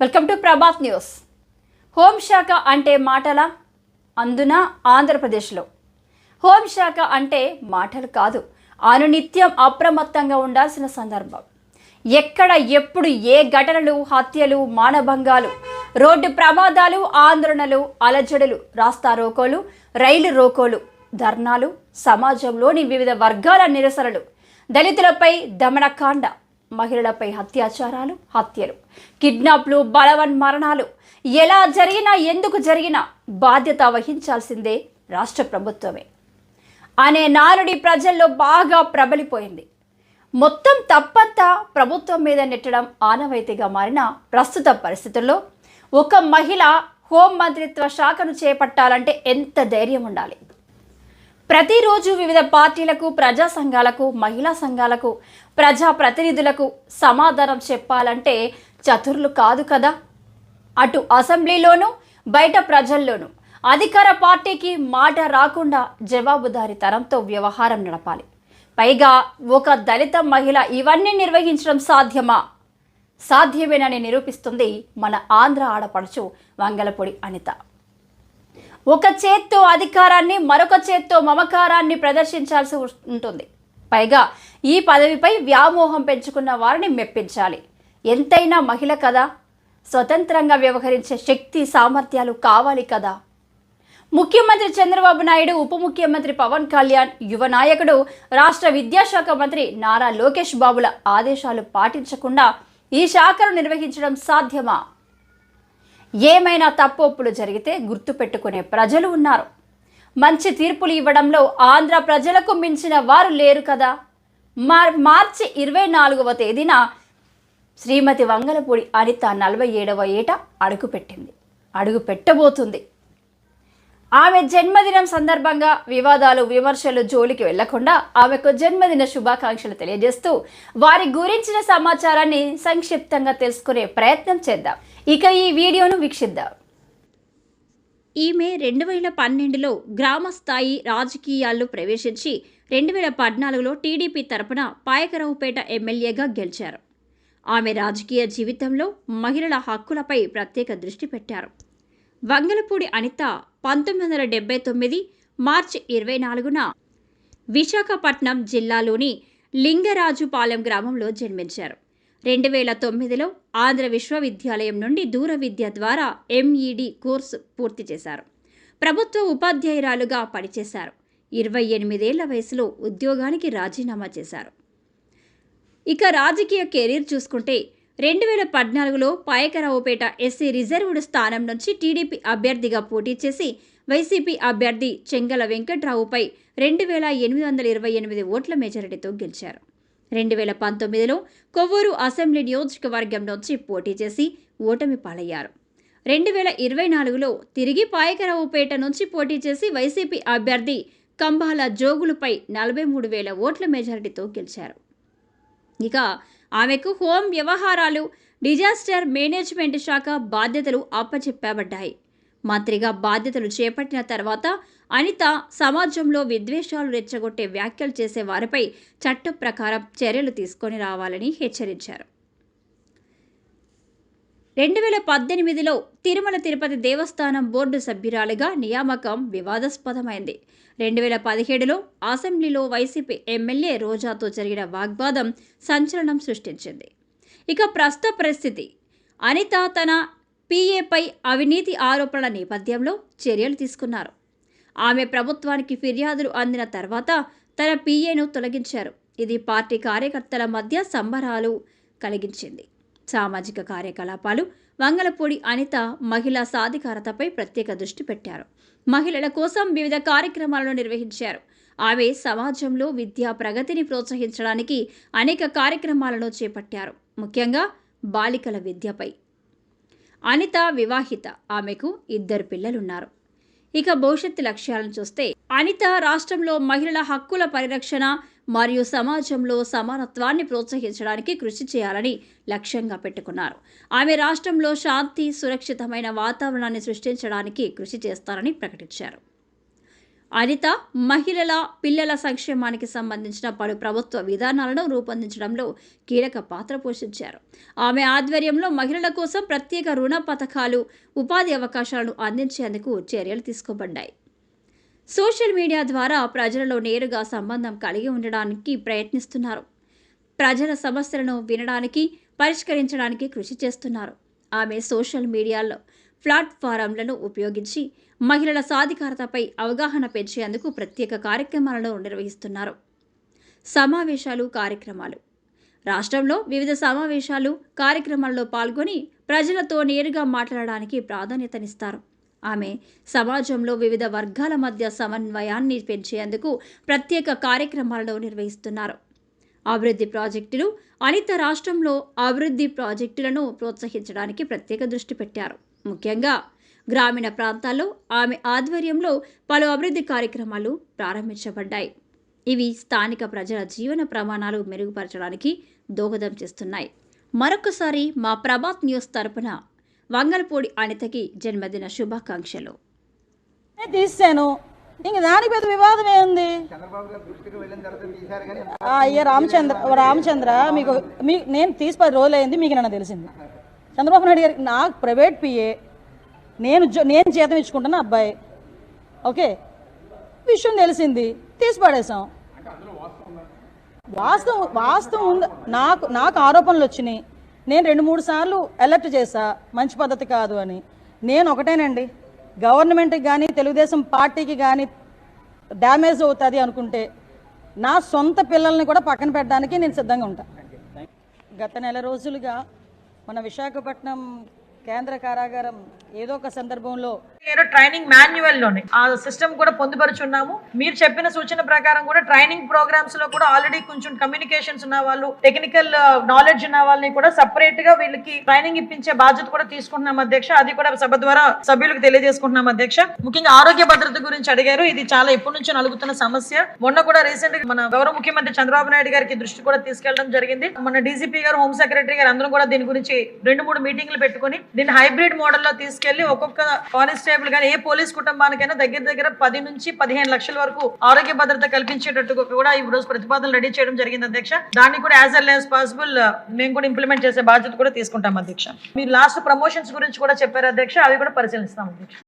Welcome to Prabhat news. హోంశాఖ అంటే మాటల? అందున ఆంధ్రప్రదేశ్లో. హోంశాఖ అంటే మాటలు కాదు అనునిత్యం అప్రమత్తంగా ఉండాల్సిన సందర్భం. ఎక్కడ ఎప్పుడు ఏ ఘటనలు హత్యలు మానభంగాలు రోడ్డు ప్రమాదాలు ఆందోళనలు అలజడులు రాస్తా రోకోలు రైలు రోకోలు ధర్నాలు సమాజంలోని వివిధ వర్గాల నిరసనలు దళితులపై దమనకాండ మహిళలపై అత్యాచారాలు హత్యలు కిడ్నాప్లు బలవన్ మరణాలు. ఎలా జరిగినా ఎందుకు జరిగినా బాధ్యత వహించాల్సిందే రాష్ట్ర ప్రభుత్వమే. అనే నానుడి ప్రజల్లో బాగా ప్రబలిపోయింది. మొత్తం తప్పంతా ప్రభుత్వం మీద నెట్టడం ఆనవాయితీగా మారిన ప్రస్తుత పరిస్థితుల్లో ఒక మహిళ హోం మంత్రిత్వ శాఖను చేపట్టాలంటే ఎంత ధైర్యం ఉండాలి? ప్రతిరోజు వివిధ పార్టీలకు ప్రజా సంఘాలకు మహిళా సంఘాలకు ప్రజా ప్రతినిధులకు సమాధానం చెప్పాలంటే చతుర్లు కాదు కదా. అటు అసెంబ్లీలోనూ బయట ప్రజల్లోనూ అధికార పార్టీకి మాట రాకుండా జవాబుదారీతనంతో వ్యవహారం నడపాలి. పైగా ఒక దళిత మహిళ ఇవన్నీ నిర్వహించడం సాధ్యమా? సాధ్యమేనని నిరూపిస్తుంది మన ఆంధ్ర ఆడపడుచు వంగలపొడి అనిత. ఒక చేత్తో అధికారాన్ని మరొక చేత్తో మమకారాన్ని ప్రదర్శించాల్సి ఉంటుంది. పైగా ఈ పదవిపై వ్యామోహం పెంచుకున్న వారిని మెప్పించాలి. ఎంతైనా మహిళ కదా. స్వతంత్రంగా వ్యవహరించే శక్తి సామర్థ్యాలు కావాలి కదా. ముఖ్యమంత్రి చంద్రబాబు నాయుడు ఉప ముఖ్యమంత్రి పవన్ కళ్యాణ్ యువ నాయకుడు రాష్ట్ర విద్యాశాఖ మంత్రి నారా లోకేష్ బాబుల ఆదేశాలు పాటించకుండా ఈ శాఖను నిర్వహించడం సాధ్యమా? ఏమైనా తప్పొప్పులు జరిగితే గుర్తుపెట్టుకునే ప్రజలు ఉన్నారు. మంచి తీర్పులు ఇవ్వడంలో ఆంధ్ర ప్రజలకు మించిన వారు లేరు కదా. మార్ మార్చి ఇరవై నాలుగవ తేదీన శ్రీమతి వంగలపూడి అనిత నలభై ఏడవ ఏట అడుగుపెట్టింది. అడుగు పెట్టబోతుంది ఆమె జన్మదినం సందర్భంగా వివాదాలు విమర్శలు జోలికి వెళ్ళకుండా ఆమెకు జన్మదిన శుభాకాంక్షలు తెలియజేస్తూ వారి గురించిన సమాచారాన్ని సంక్షిప్తంగా తెలుసుకునే ప్రయత్నం చేద్దాం. ఇక ఈ వీడియోను వీక్షిద్దాం. ఈమె రెండు వేల పన్నెండులో గ్రామ స్థాయి రాజకీయాల్లో ప్రవేశించి రెండు వేల పద్నాలుగులో టీడీపీ తరపున పాయకరావుపేట ఎమ్మెల్యేగా గెలిచారు. ఆమె రాజకీయ జీవితంలో మహిళల హక్కులపై ప్రత్యేక దృష్టి పెట్టారు. వంగలపూడి అనిత పంతొమ్మిది వందల డెబ్బై తొమ్మిది మార్చి ఇరవై నాలుగున విశాఖపట్నం జిల్లాలోని లింగరాజుపాలెం గ్రామంలో జన్మించారు. రెండు వేల తొమ్మిదిలో ఆంధ్ర విశ్వవిద్యాలయం నుండి దూర విద్య ద్వారా ఎంఈడి కోర్సు పూర్తి చేశారు. ప్రభుత్వ ఉపాధ్యాయురాలుగా పనిచేశారు. ఇరవై ఎనిమిదేళ్ళ వయసులో ఉద్యోగానికి రాజీనామా చేశారు. ఇక రాజకీయ కెరీర్ చూసుకుంటే రెండు వేల పద్నాలుగులో పాయకరావుపేట ఎస్సీ రిజర్వ్డ్ స్థానం నుంచి టీడీపీ అభ్యర్థిగా పోటీ చేసి వైసీపీ అభ్యర్థి చెంగల వెంకట్రావుపై రెండు వేల ఎనిమిది వందల ఇరవై ఎనిమిది ఓట్ల మెజారిటీతో గెలిచారు. రెండు వేల పంతొమ్మిదిలో కొవ్వూరు అసెంబ్లీ నియోజకవర్గం నుంచి పోటీ చేసి ఓటమి పాలయ్యారు. రెండు వేల ఇరవై నాలుగులో తిరిగి పాయకరావుపేట నుంచి పోటీ చేసి వైసీపీ అభ్యర్థి కంబాల జోగులపై నలభై మూడు వేల ఓట్ల మెజారిటీతో గెలిచారు. ఇక ఆమెకు హోం వ్యవహారాలు డిజాస్టర్ మేనేజ్మెంట్ శాఖ బాధ్యతలు అప్పచెప్పబడ్డాయి. మంత్రిగా బాధ్యతలు చేపట్టిన తర్వాత అనిత సమాజంలో విద్వేషాలు రెచ్చగొట్టే వ్యాఖ్యలు చేసే వారిపై చట్ట ప్రకారం చర్యలు తీసుకొని రావాలని హెచ్చరించారు. రెండు వేల పద్దెనిమిదిలో తిరుమల తిరుపతి దేవస్థానం బోర్డు సభ్యురాలిగా నియామకం వివాదాస్పదమైంది. రెండు వేల పదిహేడులో అసెంబ్లీలో వైసీపీ ఎమ్మెల్యే రోజాతో జరిగిన వాగ్వాదం సంచలనం సృష్టించింది. ఇక ప్రస్తుత పరిస్థితి అనిత తన పీఏపై అవినీతి ఆరోపణల నేపథ్యంలో చర్యలు తీసుకున్నారు. ఆమె ప్రభుత్వానికి ఫిర్యాదులు అందిన తర్వాత తన పీఏను తొలగించారు. ఇది పార్టీ కార్యకర్తల మధ్య సంబరాలు కలిగించింది. సామాజిక కార్యకలాపాలు వంగలపూడి అనిత మహిళా సాధికారతపై ప్రత్యేక దృష్టి పెట్టారు. మహిళల కోసం వివిధ కార్యక్రమాలను నిర్వహించారు. ఆమె సమాజంలో విద్యా ప్రగతిని ప్రోత్సహించడానికి అనేక కార్యక్రమాలను చేపట్టారు. ముఖ్యంగా బాలికల విద్యపై. అనిత వివాహిత. ఆమెకు ఇద్దరు పిల్లలున్నారు. ఇక భవిష్యత్తు లక్ష్యాలను చూస్తే అనిత రాష్ట్రంలో మహిళల హక్కుల పరిరక్షణ మరియు సమాజంలో సమానత్వాన్ని ప్రోత్సహించడానికి కృషి చేయాలని లక్ష్యంగా పెట్టుకున్నారు. ఆమె రాష్ట్రంలో శాంతి సురక్షితమైన వాతావరణాన్ని సృష్టించడానికి కృషి చేస్తారని ప్రకటించారు. అనిత మహిళల పిల్లల సంక్షేమానికి సంబంధించిన పలు ప్రభుత్వ విధానాలను రూపొందించడంలో కీలక పాత్ర పోషించారు. ఆమె ఆధ్వర్యంలో మహిళల కోసం ప్రత్యేక రుణ పథకాలు ఉపాధి అవకాశాలను అందించేందుకు చర్యలు తీసుకోబడ్డాయి. సోషల్ మీడియా ద్వారా ప్రజలలో నేరుగా సంబంధం కలిగి ఉండడానికి ప్రయత్నిస్తున్నారు. ప్రజల సమస్యలను వినడానికి పరిష్కరించడానికి కృషి చేస్తున్నారు. ఆమె సోషల్ మీడియాలో ప్లాట్ఫారంలను ఉపయోగించి మహిళల సాధికారతపై అవగాహన పెంచేందుకు ప్రత్యేక కార్యక్రమాలను నిర్వహిస్తున్నారు. సమావేశాలు కార్యక్రమాలు. రాష్ట్రంలో వివిధ సమావేశాలు కార్యక్రమాల్లో పాల్గొని ప్రజలతో నేరుగా మాట్లాడడానికి ప్రాధాన్యతనిస్తారు. ఆమె సమాజంలో వివిధ వర్గాల మధ్య సమన్వయాన్ని పెంచేందుకు ప్రత్యేక కార్యక్రమాలను నిర్వహిస్తున్నారు. అభివృద్ధి ప్రాజెక్టులు అనిత రాష్ట్రంలో అభివృద్ధి ప్రాజెక్టులను ప్రోత్సహించడానికి ప్రత్యేక దృష్టి పెట్టారు. ముఖ్యంగా గ్రామీణ ప్రాంతాల్లో ఆమె ఆధ్వర్యంలో పలు అభివృద్ధి కార్యక్రమాలు ప్రారంభించబడ్డాయి. ఇవి స్థానిక ప్రజల జీవన ప్రమాణాలు మెరుగుపరచడానికి దోహదం చేస్తున్నాయి. మరొకసారి మా ప్రభాత్ న్యూస్ తరపున వంగలపూడి అనితకి జన్మదిన శుభాకాంక్షలు. నేను తీసాను? ఇంక దానికి పెద్ద వివాదం ఏముంది చంద్రబాబు గారు దృష్టికి వెళ్ళిన తర్వాత తీశారు కానీ ఆ, అయ్యా రామచంద్ర ఓ రామచంద్ర మీకు మీ నేను తీసి పది రోజులు అయింది మీకు నన్ను తెలిసింది. చంద్రబాబు నాయుడు గారికి నాకు ప్రైవేట్ పిఏ నేను జో- నేను జీతం ఇచ్చుకుంటున్న అబ్బాయి. ఓకే? విషయం తెలిసింది. తీసి పడేసాం వాస్తవం వాస్తవం ఉంది? నాకు నాకు ఆరోపణలు వచ్చినాయి. నేను రెండు మూడు సార్లు అలర్ట్ చేశా మంచి పద్ధతి కాదు అని. నేను ఒకటేనండి గవర్నమెంట్కి కానీ తెలుగుదేశం పార్టీకి కానీ డ్యామేజ్ అవుతుంది అనుకుంటే నా సొంత పిల్లల్ని కూడా పక్కన పెట్టడానికి నేను సిద్ధంగా ఉంటా. గత నెల రోజులుగా మన విశాఖపట్నం కేంద్ర కారాగారం ఏదో ఒక సందర్భంలో ఏదో ట్రైనింగ్ మాన్యువల్లోనే ఆ సిస్టమ్ కూడా పొందుపరుచున్నాము. మీరు చెప్పిన సూచన ప్రకారం కూడా ట్రైనింగ్ ప్రోగ్రామ్స్లో కూడా ఆల్రెడీ కొంచెం కమ్యూనికేషన్స్ ఉన్న వాళ్ళు టెక్నికల్ నాలెడ్జ్ ఉన్న వాళ్ళని కూడా సపరేట్గా వీళ్ళకి ట్రైనింగ్ ఇప్పించే బాధ్యత కూడా తీసుకుంటున్నాం అధ్యక్ష. అది కూడా సభ ద్వారా సభ్యులకు తెలియజేసుకుంటున్నాం అధ్యక్ష. ముఖ్యంగా ఆరోగ్య భద్రత గురించి అడిగారు. ఇది చాలా ఎప్పటి నుంచో నలుగుతున్న సమస్య. మొన్న కూడా రీసెంట్గా మన గౌరవ ముఖ్యమంత్రి చంద్రబాబు నాయుడు గారికి దృష్టి కూడా తీసుకెళ్ళడం జరిగింది. మన డీజీపీ గారు హోమ్ సెక్రటరీ గారు అందరం కూడా దీని గురించి రెండు మూడు మీటింగ్లు పెట్టుకుని దీన్ని హైబ్రిడ్ మోడల్లో తీసుకెళ్ళి ఒక్కొక్క కానిస్టేబుల్ కానీ ఏ పోలీస్ కుటుంబానికైనా దగ్గర దగ్గర పది నుంచి పదిహేను లక్షల వరకు ఆరోగ్య భద్రత కల్పించేటట్టుగా కూడా ఈ రోజు ప్రతిపాదనలు రెడీ చేయడం జరిగింది అధ్యక్ష. దాన్ని కూడా యాజ్ ఎల్ యాజ్ పాసిబుల్ మేము కూడా ఇంప్లిమెంట్ చేసే బాధ్యత కూడా తీసుకుంటాం అధ్యక్ష. మీరు లాస్ట్ ప్రమోషన్స్ గురించి కూడా చెప్పారు అధ్యక్ష అవి కూడా పరిశీలిస్తాం అధ్యక్ష.